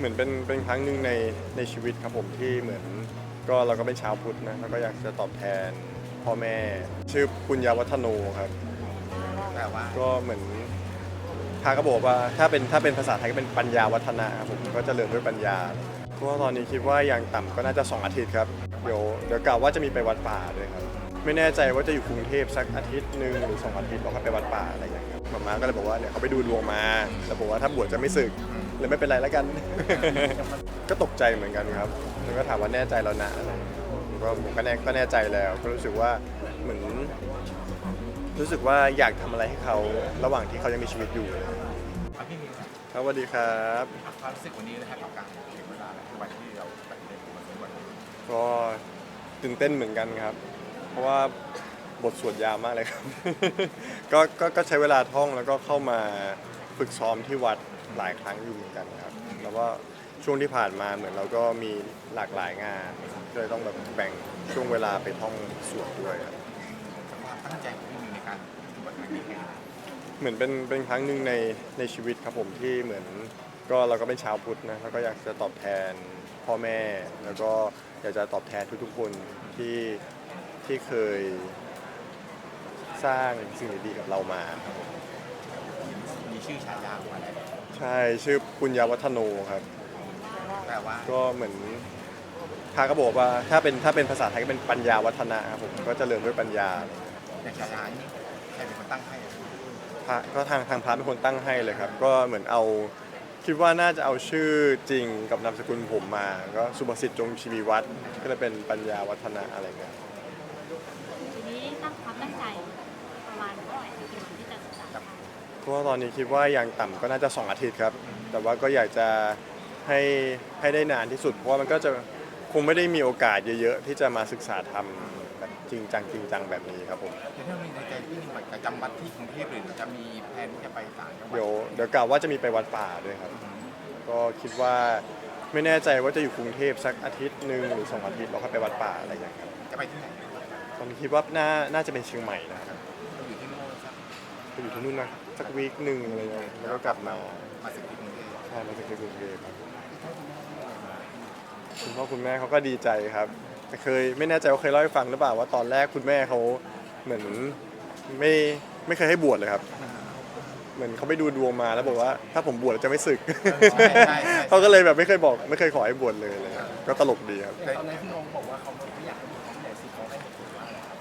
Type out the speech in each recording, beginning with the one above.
เหมือนเป็นเป็นครั้งหนึ่งในในชีวิตครับผมที่เหมือนก็เราก็เป็นชาวพุทธนะแล้วก็อยากจะตอบแทนพ่อแม่ ชื่อปุญญาวัฒโนครับแต่ว่าก็เหมือนทางก็บอกว่าถ้าเป็นถ้าเป็นภาษาไทยก็เป็นปัญญาวัฒนะครับผมก็เจริญด้วยปัญญาเพราะว่าตอนนี้คิดว่าอย่างต่ำก็น่าจะ 2 อาทิตย์ครับ เดี๋ยวเดี๋ยวกล่าวว่าจะมีไปวัดป่าด้วยครับ ไม่แน่ใจว่าจะอยู่กรุงเทพสักอาทิตย์หนึ่งหรือสองอาทิตย์แล้วก็ไปวัดป่าอะไรอย่างเงี้ยครับมาม่าก็เลยบอกว่าเนี่ยเขาไปดูดวงมาแล้วบอกว่าถ้าบวชจะไม่สึก เลยไม่เป็นไรแล้วกัน ก็ตกใจเหมือนกันครับแล้วก็ถามว่าแน่ใจแล้วนะอะไรอย่างเงี้ยผมก็ผมก็แน่ก็แน่ใจแล้ว ก็รู้สึกว่าเหมือน รู้สึกว่าอยากทำอะไรให้เขาระหว่างที่เขายังมีชีวิตอยู่เอาพี่มีครับสวัสดีครับ ความรู้สึกวันนี้นะครับกับการถึงเวลาแล้ววันที่เราตัดสินใจมาถึงวันนี้ก็ตื่นเต้นเหมือนกันครับ เพราะว่าบทสวดยาวมากเลยครับ ก็ก็ก็ใช้เวลาท่องแล้วก็เข้ามา ฝึกซ้อมที่วัดหลายครั้งอยู่เหมือนกันครับ แล้วก็ช่วงที่ผ่านมาเหมือนเราก็มีหลากหลายงานก็เลยต้องแบบแบ่งช่วงเวลาไปท่องสวดด้วยครับ ความตั้งใจของพี่มีในการปฏิบัติงานนี้ไงเหมือนเป็นเป็นครั้งหนึ่งในในชีวิตครับผมที่เหมือนก็เราก็เป็นชาวพุทธนะแล้วก็อยากจะตอบแทนพ่อแม่ แล้วก็อยากจะตอบแทนทุกๆคนที่ที่เคยสร้างสิ่งดีๆกับเรามาครับผม ชื่อฉายาของอะไรใช่ชื่อปุญญาวัฒโนครับแต่ว่าก็เหมือนทางก็บอกว่าถ้าเป็นถ้าเป็นภาษาไทยก็เป็นปัญญาวัฒนะครับผมก็เจริญด้วยปัญญาในฉายานี้ใครเป็นคนตั้งให้อะพระก็ทางทางพระเป็นคนตั้งให้เลยครับ ก็เหมือนเอาคิดว่าน่าจะเอาชื่อจริงกับนามสกุลผมมา ก็สุภสิทธิ์จงชีวีวัฒน์ก็เลยเป็นปัญญาวัฒนะอะไรเงี้ยทีนี้ตั้งความตั้งใจประมาณเท่าไหร่ เพราะว่าตอนนี้คิดว่าอย่างต่ำก็น่าจะ 2 อาทิตย์ครับ แต่ว่าก็อยากจะให้ให้ได้นานที่สุด เพราะว่ามันก็จะคงไม่ได้มีโอกาสเยอะๆ ที่จะมาศึกษาทำแบบจริงจังจริงจังแบบนี้ครับผมเดี๋ยวถ้ามีในใจพี่มีบัตรประจำวัดที่กรุงเทพหรือจะมีแผนที่จะไปต่างจังหวัดเดี๋ยวเดี๋ยวกล่าวว่าจะมีไปวัดป่าด้วยครับ ก็คิดว่าไม่แน่ใจว่าจะอยู่กรุงเทพสักอาทิตย์หนึ่งหรือสองอาทิตย์แล้วค่อยไปวัดป่าอะไรอย่างเงี้ยครับจะไปที่ไหน ตอนนี้คิดว่าน่าน่าจะเป็นเชียงใหม่นะครับ อยู่ที่โน่นสัก ไป อยู่ที่นู่นนะสักวีคหนึ่งอะไรเงี้ยแล้วก็กลับมามาสึกที่กรุงเทพใช่มาจากกรุงเทพครับคุณพ่อคุณแม่เขาก็ดีใจครับแต่เคยไม่แน่ใจว่าเคยเล่าให้ฟังหรือเปล่าว่าตอนแรกคุณแม่เขาเหมือนไม่ไม่เคยให้บวชเลยครับ เหมือนเขาไปดูดวงมาแล้วบอกว่า ถ้าผมบวชแล้วจะไม่สึก ใช่ใช่ใช่เขาก็เลยแบบไม่เคยบอก ไม่เคยขอให้บวชเลยอะไรเลยก็ตลกดีครับตอนนั้นพี่นงบอกว่าเขาไม่อยากให้บวชเขาไม่อยากสึกเขาให้เหตุผลว่าอะไรครับ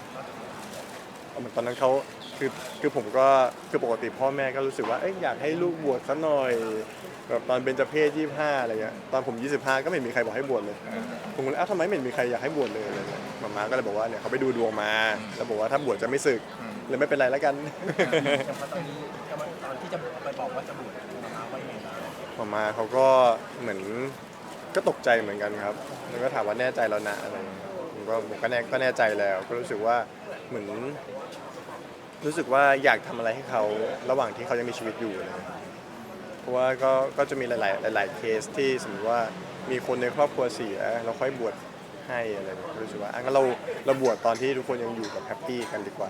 เหมือนตอนนั้นเขาคือคือผมก็คือปกติพ่อแม่ก็รู้สึกว่าเอ้ยอยากให้ลูกบวชสักหน่อยแบบตอนเบญจเพศยี่ห้าอะไรเงี้ยตอนผม 25 ก็ไม่มีใครบอกให้บวชเลย ผมก็เลยเอ้าทำไมไม่มีใครอยากให้บวชเลยอะไรเงี้ยมาม่าก็เลยบอกว่าเนี่ยเขาไปดูดวงมา แล้วบอกว่าถ้าบวชจะไม่สึกเลยไม่เป็นไรแล้วกันแต่พอตอนนี้กำลังตอนที่จะไปบอกว่าจะบวชมาม่าไว้ไงบ้างมาม่าเขาก็เหมือนก็ตกใจเหมือนกันครับ แล้วก็ถามว่าแน่ใจแล้วนะอะไรเงี้ยผม ก็ผมก็แน่ก็แน่ใจแล้ว ก็รู้สึกว่าเหมือน รู้สึกว่าอยากทำอะไรให้เขาระหว่างที่เขายังมีชีวิตอยู่อะเงี้ยเพราะว่าก็ก็จะมีหลาย ๆ หลาย ๆ เคสที่สมมติว่ามีคนในครอบครัวเสียเราค่อยบวชให้อะไรเงี้ยรู้สึกว่าอะงั้นเราเราบวชตอนที่ทุกคนยังอยู่กับแฮปปี้กันดีกว่า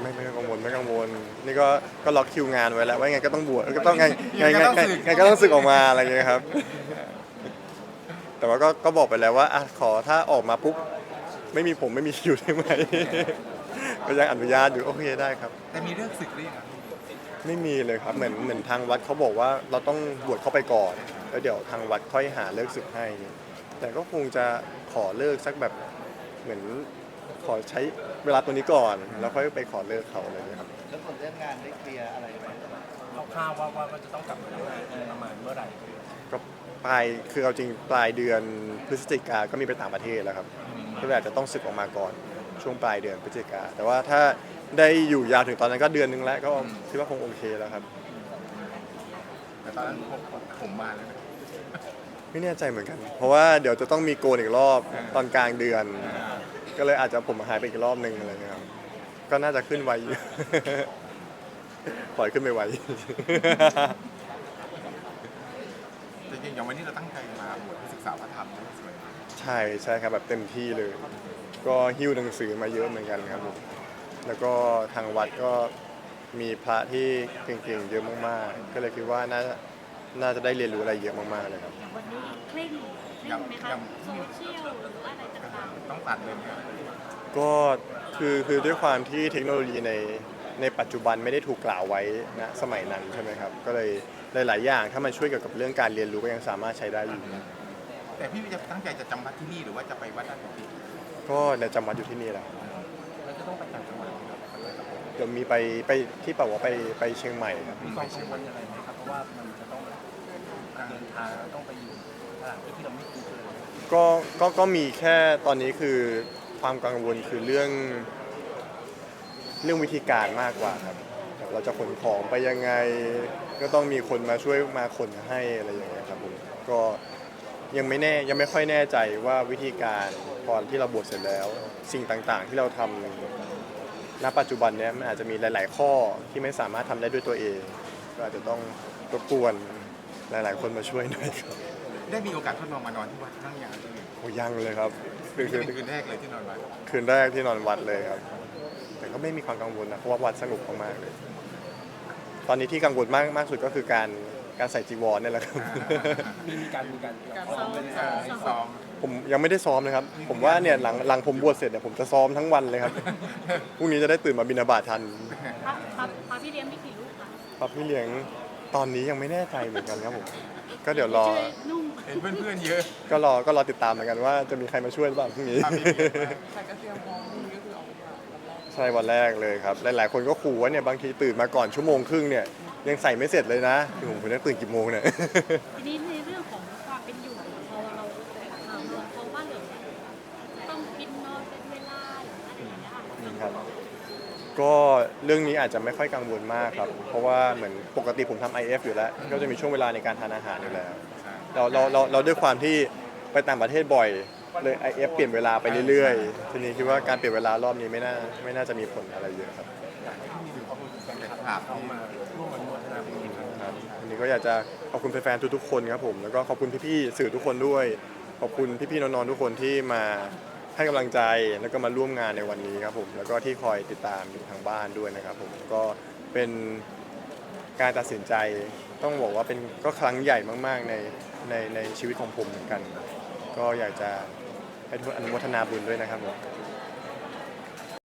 ไม่ไม่กังวลไม่กังวลนี่ก็ก็ล็อกคิวงานไว้แล้วว่าไงก็ต้องบวชก็ต้องไงไงไงไงไงก็ต้องสึกออกมาอะไรเงี้ยครับ แต่ว่าก็ก็บอกไปแล้วว่าอะขอถ้าออกมาปุ๊บไม่มีผมไม่มีอยู่ได้ไหม ก็ยังอนุญาตอยู่โอเคได้ครับ แต่มีเรื่องศึกหรือยังครับไม่มีเลยครับเหมือนเหมือนทางวัดเขาบอกว่าเราต้องบวชเข้าไปก่อนแล้วเดี๋ยวทางวัดค่อยหาเลิกศึกให้ แต่ก็คงจะขอเลิกสักแบบเหมือนขอใช้เวลาตัวนี้ก่อน แล้วค่อยไปขอเลิกเขาอะไรอย่างเงี้ยครับ แล้วส่วนเรื่องงานได้เคลียร์อะไรไหม คร่าวๆว่าว่าว่าจะต้องกลับมาทำงานประมาณเมื่อไหร่ก็ ปลายคือเอาจริงปลายเดือนพฤศจิกาก็มีไปต่างประเทศแล้วครับก็เลยอาจจะต้องศึกออกมาก่อนช่วงปลายเดือนพฤศจิกา แต่ว่าถ้าได้อยู่ยาวถึงตอนนั้นก็เดือนนึงแล้วก็คิดว่าคงโอเคแล้วครับ แต่ตอนนั้นผมผมผมมาแล้วนะไม่แน่ใจเหมือนกัน เพราะว่าเดี๋ยวจะต้องมีโกนอีกรอบตอนกลางเดือน ก็เลยอาจจะผมหายไปอีกรอบหนึ่งอะไรเงี้ยครับก็น่าจะขึ้นไวอยู่ปล่อยขึ้นไปไวจริงๆ อย่างวันนี้เราตั้งใจมาบวชเพื่อศึกษาพระธรรมนะสวยมากใช่ใช่ครับแบบเต็มที่เลย ก็หิ้วหนังสือมาเยอะเหมือนกันครับผมแล้วก็ทางวัดก็มีพระที่เก่งๆเยอะมากๆ ก็เลยคิดว่าน่าน่าจะได้เรียนรู้อะไรเยอะมากๆเลยครับ อย่างวันนี้เคร่งเคร่งไหมคะโซเชียลหรือว่าอะไรต่างต้องตัดเลยไหมครับก็คือคือด้วยความที่เทคโนโลยีใน ในปัจจุบันไม่ได้ถูกกล่าวไว้ณสมัยนั้นใช่ไหมครับ ก็เลยหลายๆอย่างถ้ามันช่วยเกี่ยวกับเรื่องการเรียนรู้ก็ยังสามารถใช้ได้อยู่แต่พี่จะตั้งใจจะจำวัดที่นี่หรือว่าจะไปวัดด้านอื่นก็เดี๋ยวจำวัดอยู่ที่นี่แหละเราจะต้องไปต่างจังหวัดไหมครับเดี๋ยวมีไปไปที่เป่าว่าไปไปเชียงใหม่ครับมีความกังวลอะไรไหมครับเพราะว่ามันจะต้องการเดินทางต้องไปอยู่สถานที่ที่เราไม่คุ้นเคย ก็ก็ก็มีแค่ตอนนี้คือความกังวลคือเรื่อง เรื่องวิธีการมากกว่าครับแบบเราจะขนของไปยังไง ก็ต้องมีคนมาช่วยมาขนให้อะไรอย่างเงี้ยครับผมก็ยังไม่แน่ยังไม่ค่อยแน่ใจว่าวิธีการตอนที่เราบวชเสร็จแล้ว สิ่งต่างๆ ที่เราทำณปัจจุบันเนี้ยมันอาจจะมีหลาย ๆ ข้อที่ไม่สามารถทำได้ด้วยตัวเอง ก็อาจจะต้องรบกวนหลาย ๆ คนมาช่วยหน่อยครับได้มีโอกาสทดลองมานอนที่วัดบ้างยังพี่โอ้ยังเลยครับคือคืคืออคืนแรกเลยที่นอนวัดคืนแรกที่นอนวัดเลยครับ แต่ก็ไม่มีความกังวลนะเพราะว่าวัดสนุกมากๆเลย ตอนนี้ที่กังวลมากมากสุดก็คือการการใส่จีวรเนี่ยแหละครับ มีมีการมีการๆซ้อมไปอ่าให้ซ้อมผมยังไม่ได้ซ้อมนะครับ ผมว่าเนี่ยหลังหลังผมบวชเสร็จเนี่ยผมจะซ้อมทั้งวันเลยครับ พรุ่งนี้จะได้ตื่นมาบินาบาตทันพระพระพระพี่เลี้ยงมีกี่ลูกคะครับพี่เลี้ยงตอนนี้ยังไม่แน่ใจเหมือนกันครับผม ก็เดี๋ยวรอ ช่วยนุ่งเห็นเพื่อนๆเยอะก็รอก็รอติดตามเหมือนกันว่าจะมีใครมาช่วยหรือเปล่าพรุ่งนี้ครับพี่เลี้ยงมา ใช่วันแรกเลยครับ หลายๆ คนก็ขู่ว่าเนี่ยบางทีตื่นมาก่อนชั่วโมงครึ่งเนี่ยยังใส่ไม่เสร็จเลยนะโอ้โหผมต้องตื่นกี่โมงเนี่ย ทีนี้ในเรื่องของความเป็นอยู่พอเราเอ่อเราเพราะว่าเหลือต้องกินนอนเป็นเวลาหรืออะไรอย่างเงี้ยค่ะอืมครับ ก็เรื่องนี้อาจจะไม่ค่อยกังวลมากครับ เพราะว่าเหมือนปกติผมทำ IF อยู่แล้ว ก็จะมีช่วงเวลาในการทานอาหารอยู่แล้ว เราเราเราเราด้วยความที่ไปต่างประเทศบ่อย เลย IF เปลี่ยนเวลาไปเรื่อยๆ ทีนี้คิดว่าการเปลี่ยนเวลารอบนี้ไม่น่าไม่น่าจะมีผลอะไรเยอะครับเป็นภาพเอาที่มาร่วมอนุโมทนาบุญครับครับวันนี้ก็อยากจะขอบคุณแฟนๆ ทุกๆ คนครับผม แล้วก็ขอบคุณพี่ๆ สื่อทุกคนด้วย ขอบคุณพี่ๆ น้องๆ ทุกคนที่มาให้กำลังใจ แล้วก็มาร่วมงานในวันนี้ครับผม แล้วก็ที่คอยติดตามอยู่ทางบ้านด้วยนะครับผม ก็เป็นการตัดสินใจ ต้องบอกว่าเป็นก็ครั้งใหญ่มากๆ ในในในชีวิตของผมเหมือนกัน ก็อยากจะ ให้ทุกคนอนุโมทนาบุญด้วยนะครับผม